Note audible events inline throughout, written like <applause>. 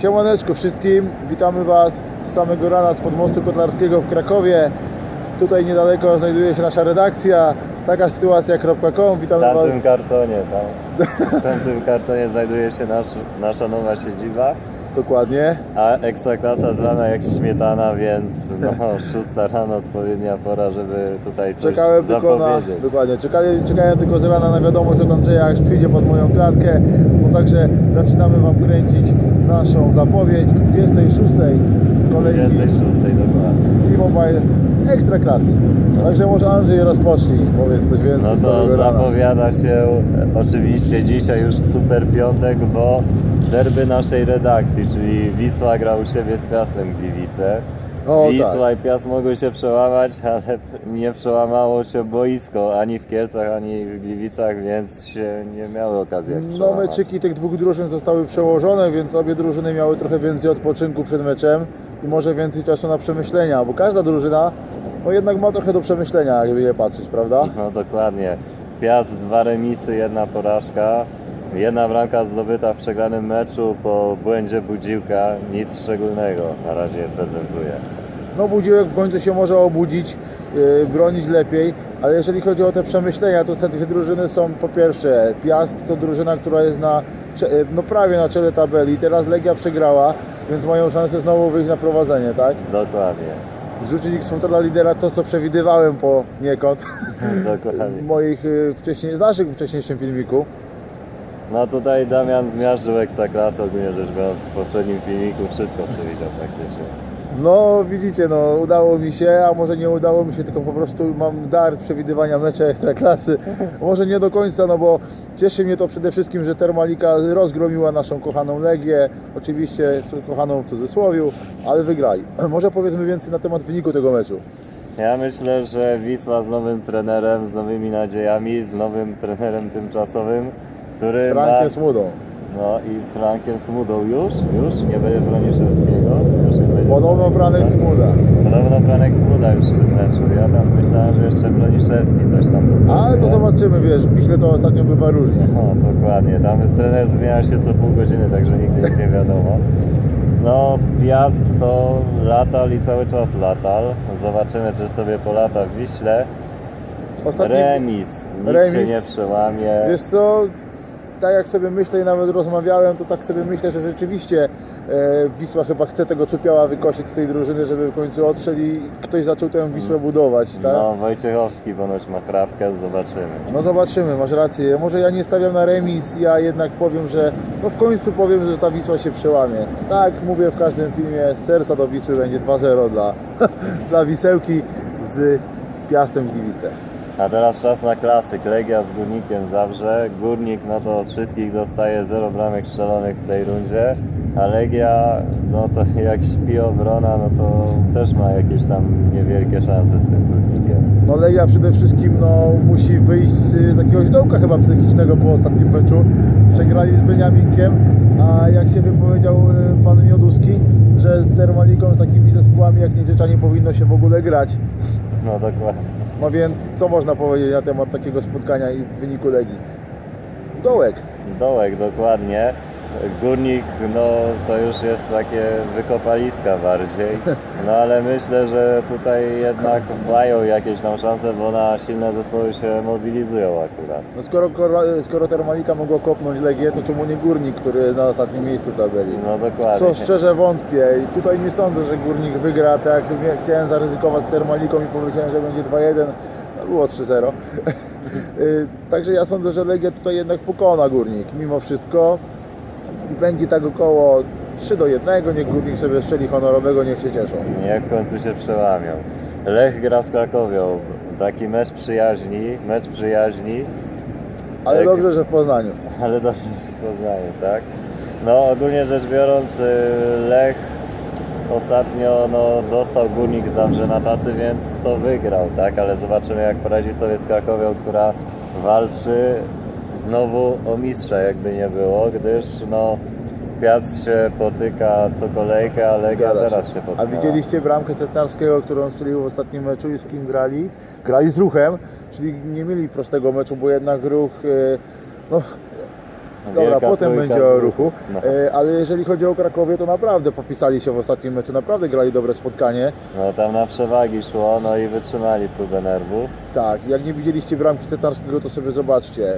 Siemaneczko wszystkim, witamy Was z samego rana z podmostu kotlarskiego w Krakowie. Tutaj niedaleko znajduje się nasza redakcja, taka sytuacja.com. W Witamy tamtym Was kartonie, tam. W tamtym kartonie znajduje się nasz, nasza nowa siedziba, dokładnie. a ekstraklasa z rana jak śmietana, więc no, <laughs> 6 rano odpowiednia pora, żeby tutaj coś Czekałem tylko na, zapowiedzieć. dokładnie, czekałem, czekałem tylko z rana na wiadomość od Andrzeja, jak przyjdzie pod moją klatkę. No także zaczynamy Wam kręcić naszą zapowiedź 26. kolejki 26 dokładnie. T-Mobile Ekstra Klasy. Także może Andrzej rozpocznij, powiedz coś więcej No to rana. zapowiada się oczywiście dzisiaj już super piątek, bo derby naszej redakcji, czyli Wisła gra u siebie z Piastem Gliwice. O, Wisła i Piast mogły się przełamać, <laughs> ale nie przełamało się boisko ani w Kielcach, ani w Gliwicach, więc się nie miały okazji jak No meczyki tych dwóch drużyn zostały przełożone, więc obie drużyny miały trochę więcej odpoczynku przed meczem i może więcej czasu na przemyślenia, bo każda drużyna no jednak ma trochę do przemyślenia, jakby je patrzeć, prawda? No dokładnie. Piast dwa remisy, jedna porażka. Jedna bramka zdobyta w przegranym meczu po błędzie Budziłka. Nic szczególnego na razie prezentuje. No budziłek w końcu się może obudzić, yy, bronić lepiej, ale jeżeli chodzi o te przemyślenia, to te dwie drużyny są po pierwsze, Piast to drużyna, która jest na, yy, no prawie na czele tabeli, teraz Legia przegrała, więc mają szansę znowu wyjść na prowadzenie, tak? Dokładnie. Zrzucili z fotela lidera to, co przewidywałem po niekąd. <laughs> Dokładnie. w moich y, wcześniej, z naszych wcześniejszym filmiku. No tutaj Damian zmiażdżył ekstraklasę, ogólnie rzecz biorąc w poprzednim filmiku wszystko przewidział praktycznie. No widzicie, no udało mi się, a może nie udało mi się, tylko po prostu mam dar przewidywania mecze ekstraklasy. Może nie do końca, no bo cieszy mnie to przede wszystkim, że Termalika rozgromiła naszą kochaną Legię. Oczywiście kochaną w cudzysłowiu, ale wygrali. <clears throat> Może powiedzmy więcej na temat wyniku tego meczu. Ja myślę, że Wisła z nowym trenerem, z nowymi nadziejami, z nowym trenerem tymczasowym, który Z ma... Frankiem Smudą. No i Frankiem Smudą już? Już? Nie będzie Broniszewskiego? Już nie będzie Podobno Franek Smuda. Podobno Franek Smuda już w tym meczu. Ja tam myślałem, że jeszcze Broniszewski coś tam Ale to nie? zobaczymy, wiesz, w Wiśle to ostatnio bywa różnie. No, dokładnie. Tam trener zmienia się co pół godziny, także nigdy nic nie wiadomo. No, Piast to latal i cały czas latal. Zobaczymy, czy sobie polata w Wiśle. Ostatni, Remis. Nikt Remis. się nie przełamie. Wiesz co, tak jak sobie myślę i nawet rozmawiałem, to tak sobie myślę, że rzeczywiście e, Wisła chyba chce tego cupiała wykosić z tej drużyny, żeby w końcu odszedł i ktoś zaczął tę Wisłę budować, tak? No, Wojciechowski ponoć ma chrapkę, zobaczymy. No zobaczymy, masz rację. Może ja nie stawiam na remis, ja jednak powiem, że no w końcu powiem, że ta Wisła się przełamie. Tak, mówię w każdym filmie, serca do Wisły będzie 2-0 dla, <laughs> dla Wisełki z Piastem Gliwice. A teraz czas na klasyk. Legia z Górnikiem Zabrze. Górnik no to od wszystkich dostaje 0 bramek strzelonych w tej rundzie, a Legia no to <laughs> jak śpi obrona, no to też ma jakieś tam niewielkie szanse z tym Górnikiem. No Legia przede wszystkim no, musi wyjść z y, jakiegoś dołka chyba psychicznego po ostatnim meczu. Przegrali z Beniaminkiem, a jak się wypowiedział y, pan Mioduski, że z Termaliką, z takimi zespołami jak Niedrzecza nie powinno się w ogóle grać. No dokładnie. No więc co można powiedzieć na temat takiego spotkania i wyniku Legii? Dołek. Dołek, dokładnie. Górnik, no to już jest takie wykopaliska bardziej. No ale myślę, że tutaj jednak mają jakieś tam szanse, bo na silne zespoły się mobilizują akurat. No skoro, skoro Termalika mogło kopnąć Legię, to czemu nie Górnik, który jest na ostatnim miejscu w tabeli? No dokładnie. Co szczerze wątpię i tutaj nie sądzę, że Górnik wygra, tak jak chciałem zaryzykować z Termaliką i powiedziałem, że będzie 2-1, no było 3-0. <laughs> Y, Także ja sądzę, że Legia tutaj jednak pokona Górnik mimo wszystko i będzie tak około 3 do 1, niech Górnik sobie strzeli honorowego, niech się cieszą. Jak w końcu się przełamią. Lech gra z Krakowią. Taki mecz przyjaźni, mecz przyjaźni, Ale dobrze, że w Poznaniu. ale dobrze się poznaje, tak? No ogólnie rzecz biorąc, y, Lech ostatnio no, dostał górnik Zabrze na tacy, więc to wygrał, tak? Ale zobaczymy jak poradzi sobie z Krakowią, która walczy znowu o mistrza, jakby nie było, gdyż no Piast się potyka co kolejkę, a Legia Zgadza teraz się. się A potyka. widzieliście bramkę Cetnarskiego, którą strzelił w ostatnim meczu i z kim grali? Grali z ruchem, czyli nie mieli prostego meczu, bo jednak ruch, e, no, Dobra, Wielka potem będzie o ruchu. ruchu. No. E, ale jeżeli chodzi o Krakowie, to naprawdę popisali się w ostatnim meczu, naprawdę grali dobre spotkanie. No tam na przewagi szło, no i wytrzymali próbę nerwów. Tak, jak nie widzieliście bramki Cetarskiego, to sobie zobaczcie.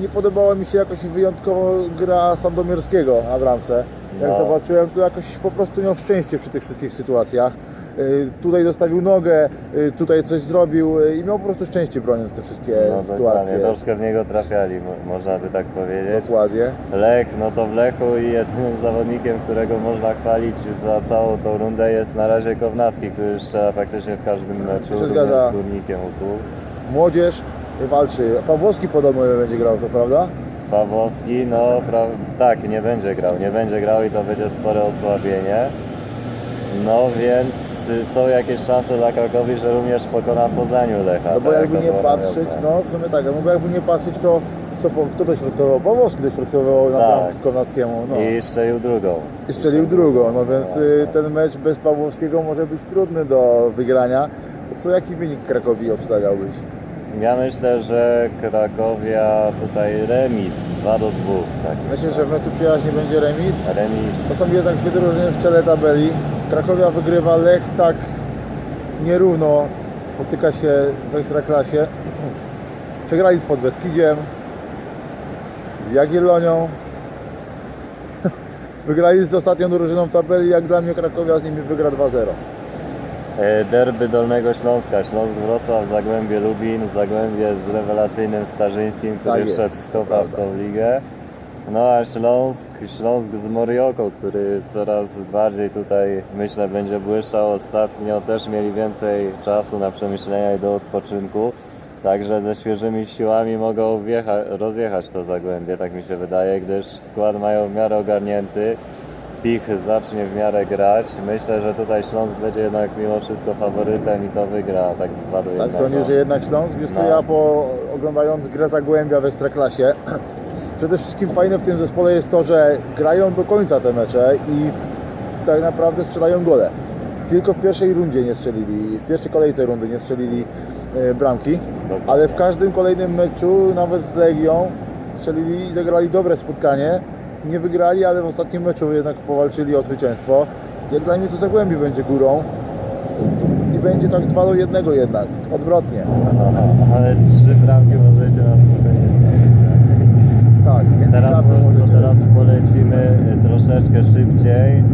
Nie podobała mi się jakoś wyjątkowo gra Sandomierskiego na bramce. Jak No. zobaczyłem, to jakoś po prostu miał szczęście przy tych wszystkich sytuacjach. Y, Tutaj dostawił nogę, y, tutaj coś zrobił y, i miał po prostu szczęście broniąc te wszystkie No sytuacje. dokładnie, troszkę w niego trafiali, mo- można by tak powiedzieć. Dokładnie. Lech, no to w Lechu i jedynym zawodnikiem, którego można chwalić za całą tą rundę jest na razie Kownacki, który strzela praktycznie w każdym meczu, również z Górnikiem u. Młodzież walczy. Pawłowski podobno będzie grał, to prawda? Pawłowski, no pra... tak, nie będzie grał, nie będzie grał i to będzie spore osłabienie. No więc y, są jakieś szanse dla Krakowi, że również pokona w Poznaniu Lecha. No bo tak jakby jak nie patrzeć, no w sumie tak, no bo jakby nie patrzeć, to kto, kto dośrodkował? Pawłowski dośrodkował na Tak. bramkę Kownackiemu. No. I strzelił drugą. I strzelił drugą, no więc y, właśnie. ten mecz bez Pawłowskiego może być trudny do wygrania. Co jaki wynik Krakowi obstawiałbyś? Ja myślę, że Krakowia tutaj remis 2 do 2. Tak. Myślę, że w meczu przyjaźni będzie remis. Remis. To są jednak dwie drużyny w czele tabeli. Krakowia wygrywa, Lech tak nierówno potyka się w Ekstraklasie. <clears throat> Przegrali z Podbeskidziem, z Jagiellonią. <laughs> Wygrali z ostatnią drużyną tabeli, jak dla mnie Krakowia z nimi wygra 2-0. E, Derby Dolnego Śląska, Śląsk Wrocław, Zagłębie Lubin, Zagłębie z rewelacyjnym Starzyńskim, który Tak wszedł z kopa w tą ligę. No a Śląsk, Śląsk z Morioką, który coraz bardziej tutaj myślę będzie błyszczał. Ostatnio też mieli więcej czasu na przemyślenia i do odpoczynku. Także ze świeżymi siłami mogą wjecha- rozjechać to Zagłębie, tak mi się wydaje, gdyż skład mają w miarę ogarnięty. Pich zacznie w miarę grać. Myślę, że tutaj Śląsk będzie jednak mimo wszystko faworytem i to wygra tak z 2 do 1. Tak sądzisz, że jednak Śląsk? Wiesz co, No. ja po oglądając grę Zagłębia w Ekstraklasie, <clears throat> przede wszystkim fajne w tym zespole jest to, że grają do końca te mecze i tak naprawdę strzelają gole. Tylko w pierwszej rundzie nie strzelili, w pierwszej kolejce rundy nie strzelili e, bramki, Dokładnie. ale w każdym kolejnym meczu, nawet z Legią, strzelili i zagrali dobre spotkanie. Nie wygrali, ale w ostatnim meczu jednak powalczyli o zwycięstwo. Jak dla mnie to Zagłębie będzie górą i będzie tak 2 do 1 jednak, odwrotnie. Ale trzy bramki możecie na spokojnie stawić. Tak, Teraz, handicapy mo- to możecie- teraz polecimy troszeczkę szybciej.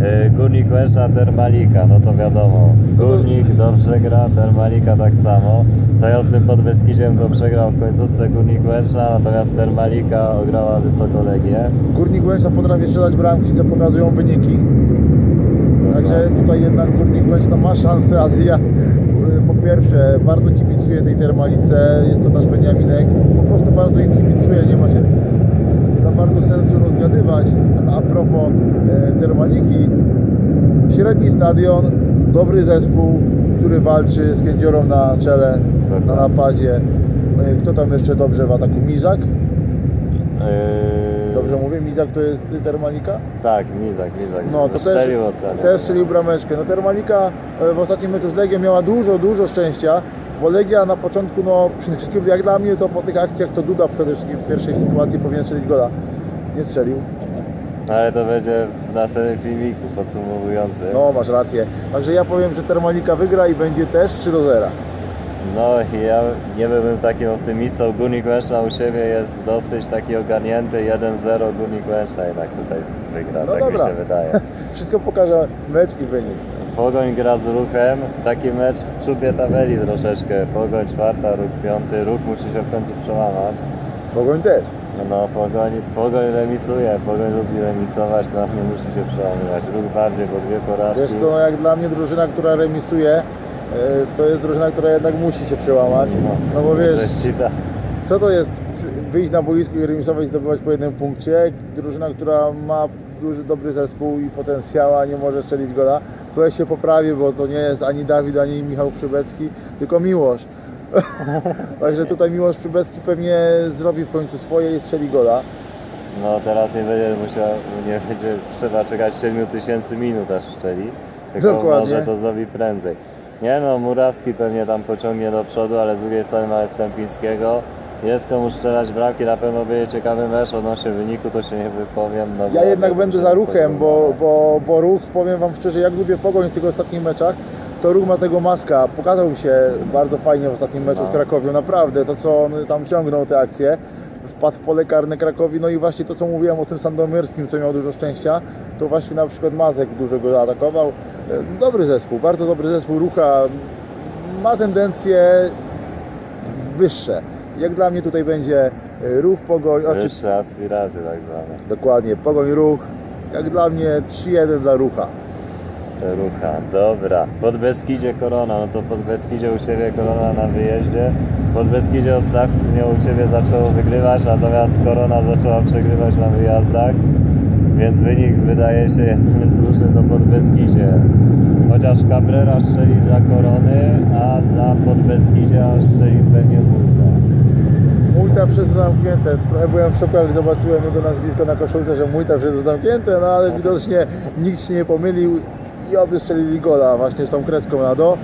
Y, Górnik Łęczna, Termalika, no to wiadomo. Górnik dobrze gra, Termalika tak samo. Co ja z tym Podbeskidziem to przegrał w końcówce Górnik Łęczna, natomiast Termalika ograła wysoko Legię. Górnik Łęczna potrafi strzelać bramki, co pokazują wyniki. Także tutaj jednak Górnik Łęczna ma szansę, ale ja y, po pierwsze bardzo kibicuję tej termalice, jest to nasz Beniaminek, po prostu bardzo im kibicuję, nie ma się za bardzo sensu rozgadywać. A propos e, termaliki, średni stadion, dobry zespół, który walczy z Kędziorą na czele, na Dokładnie. napadzie. E, Kto tam jeszcze dobrze w ataku? Mizak? Yy, Dobrze mówię? Mizak to jest termalika? Tak, Mizak, Mizak. No to też, Strzelił ostatnio. też strzelił brameczkę. No Termalika e, w ostatnim meczu z Legią miała dużo, dużo szczęścia, bo Legia na początku, no przede wszystkim jak dla mnie to po tych akcjach to Duda przede wszystkim w pierwszej sytuacji powinien strzelić gola. Nie strzelił. Ale to będzie w następnym filmiku podsumowującym. No masz rację. Także ja powiem, że Termalika wygra i będzie też 3 do 0. No ja nie byłbym takim optymistą. Górnik Łęczna u siebie jest dosyć taki ogarnięty. 1-0 Górnik Łęczna jednak tutaj wygra, No tak dobra. mi się wydaje. <laughs> Wszystko pokaże mecz i wynik. Pogoń gra z ruchem. Taki mecz w czubie tabeli troszeczkę. Pogoń czwarta, ruch piąty. Ruch musi się w końcu przełamać. Pogoń też. No Pogoń, Pogoń remisuje. Pogoń lubi remisować, no nie musi się przełamywać. Ruch bardziej, bo dwie porażki. Wiesz co, no jak dla mnie drużyna, która remisuje, e, to jest drużyna, która jednak musi się przełamać. No bo wiesz, Co to jest wyjść na boisko i remisować i zdobywać po jednym punkcie? Drużyna, która ma duży, dobry zespół i potencjał, a nie może strzelić gola. Tutaj się poprawi, bo to nie jest ani Dawid, ani Michał Przybecki, tylko Miłosz. <laughs> Także tutaj Miłosz Przybecki pewnie zrobi w końcu swoje i strzeli gola. No teraz nie będzie musiał, nie będzie trzeba czekać 7 tysięcy minut aż strzeli. Tylko Dokładnie. może to zrobi prędzej. Nie no, Murawski pewnie tam pociągnie do przodu, ale z drugiej strony mamy Stępińskiego. Jest komu strzelać bramki, na pewno będzie ciekawy mecz, odnośnie wyniku to się nie wypowiem. No Ja jednak będę za ruchem, bo, bo, bo ruch, powiem Wam szczerze, jak lubię pogoń w tych ostatnich meczach, to ruch ma tego maska. Pokazał się bardzo fajnie w ostatnim meczu No. z Krakowią, naprawdę. To co on tam ciągnął te akcje, wpadł w pole karne Krakowi, no i właśnie to co mówiłem o tym Sandomierskim, co miał dużo szczęścia, to właśnie na przykład Mazek dużo go atakował. E, Dobry zespół, bardzo dobry zespół rucha. Ma tendencje wyższe. Jak dla mnie tutaj będzie e, ruch pogoń, znaczy Wyższe aspiracje tak zwane. Dokładnie, Pogoń Ruch. Jak dla mnie 3-1 dla Rucha. Rucha, dobra. Pod Beskidzie Korona, no to pod Beskidzie u siebie Korona na wyjeździe. Pod Beskidzie ostatnio u siebie zaczęło wygrywać, natomiast Korona zaczęła przegrywać na wyjazdach. Więc wynik wydaje się jedynym słuszny to pod Beskidzie. Chociaż Cabrera strzeli dla Korony, a dla pod Beskidzia strzeli pewnie Multa. Multa przez zamknięte. Trochę byłem w szoku, jak zobaczyłem jego nazwisko na koszulce, że Multa przez zamknięte, no ale widocznie nikt się nie pomylił i obie strzelili gola właśnie z tą kreską na do.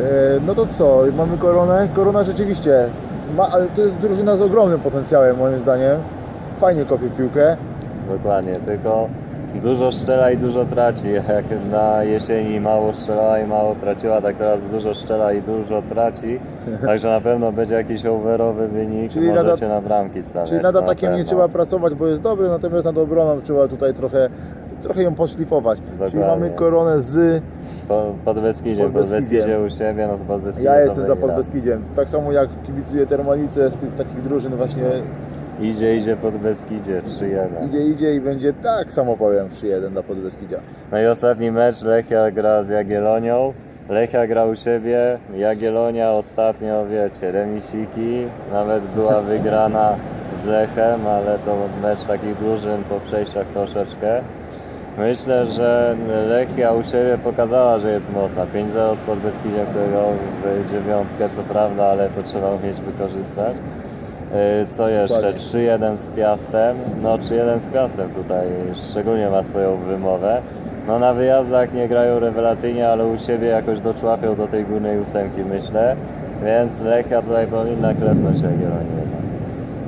E, No to co, mamy Koronę. Korona rzeczywiście ma, ale to jest drużyna z ogromnym potencjałem moim zdaniem. Fajnie kopie piłkę. Dokładnie, tylko dużo strzela i dużo traci. Jak na jesieni mało strzelała i mało traciła, tak teraz dużo strzela i dużo traci. Także na pewno będzie jakiś overowy wynik. Czyli Możecie nada- na bramki stawiać. Czyli nad na atakiem nie pewno. trzeba pracować, bo jest dobry, natomiast nad obroną trzeba tutaj trochę, trochę ją poszlifować. Czyli Dokładnie. mamy koronę z Po, pod Beskidzie, Pod pod Beskidziem. Beskidzie u siebie, no to pod Beskidzie Ja jestem za wygra. Podbeskidziem. Tak samo jak kibicuję Termalice z tych takich drużyn właśnie Idzie, idzie pod Beskidzie, 3-1. idzie, idzie i będzie tak samo powiem 3-1 dla Podbeskidzia. No i ostatni mecz Lechia gra z Jagiellonią. Lechia gra u siebie, Jagiellonia ostatnio, wiecie, remisiki, nawet była <laughs> wygrana z Lechem, ale to mecz takich drużyn po przejściach troszeczkę. Myślę, że Lechia u siebie pokazała, że jest mocna. 5-0 z Podbeskidziem, którego w dziewiątkę, co prawda, ale to trzeba umieć wykorzystać. Yy, Co jeszcze? Dokładnie. 3-1 z Piastem. No 3-1 z Piastem tutaj szczególnie ma swoją wymowę. No na wyjazdach nie grają rewelacyjnie, ale u siebie jakoś doczłapią do tej górnej ósemki myślę. Więc Lechia tutaj powinna klepnąć Jagiellonię.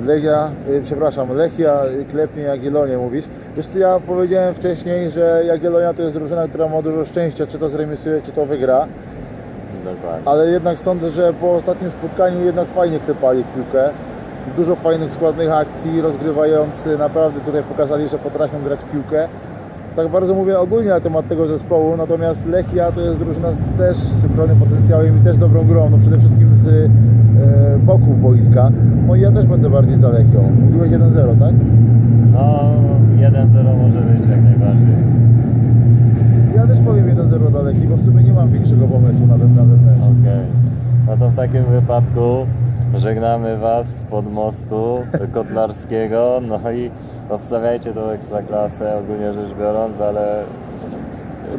Legia, y, przepraszam, Lechia y, klepnie Jagiellonię mówisz. Wiesz co, ja powiedziałem wcześniej, że Jagiellonia to jest drużyna, która ma dużo szczęścia, czy to zremisuje, czy to wygra. Dokładnie. Ale jednak sądzę, że po ostatnim spotkaniu jednak fajnie klepali w piłkę. Dużo fajnych, składnych akcji, rozgrywający naprawdę tutaj pokazali, że potrafią grać w piłkę. Tak bardzo mówię ogólnie na temat tego zespołu, natomiast Lechia to jest drużyna też z ogromnym potencjałem i też dobrą grą, no przede wszystkim z e, boków boiska. No i ja też będę bardziej za Lechią. Mówiłeś 1-0, tak? No 1-0 może być jak najbardziej. Ja też powiem 1-0 dla Lechii, bo w sumie nie mam większego pomysłu na ten, na ten mecz. Okej. No to w takim wypadku żegnamy Was spod mostu kotlarskiego. No i obstawiajcie tą ekstraklasę ogólnie rzecz biorąc, ale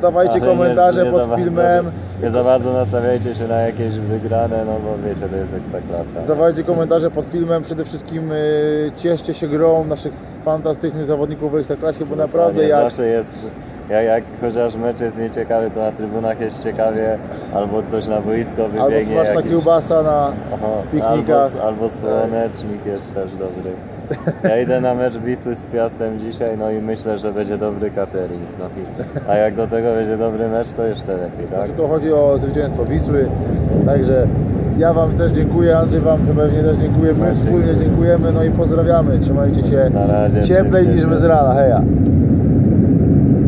Dawajcie Ale komentarze nie- nie pod bardzo- filmem. Nie za bardzo nastawiajcie się na jakieś wygrane, no bo wiecie, to jest ekstraklasa. Dawajcie komentarze pod filmem. Przede wszystkim y, cieszcie się grą naszych fantastycznych zawodników w Ekstraklasie, bo naprawdę Nie jak... Zawsze jest, jak, jak chociaż mecz jest nieciekawy, to na trybunach jest ciekawie, albo ktoś na boisko Albo wybiegnie smaczna jakiś... kiełbasa na... Oho, piknikach. albo, albo słonecznik jest też dobry. Ja idę na mecz Wisły z Piastem dzisiaj, no i myślę, że będzie dobry catering. No i, a jak do tego będzie dobry mecz, to jeszcze lepiej, tak? Znaczy to chodzi o zwycięstwo Wisły. Także ja Wam też dziękuję, Andrzej Wam pewnie też dziękuję. My wspólnie dziękujemy, no i pozdrawiamy. Trzymajcie się cieplej niż my z rana. Heja!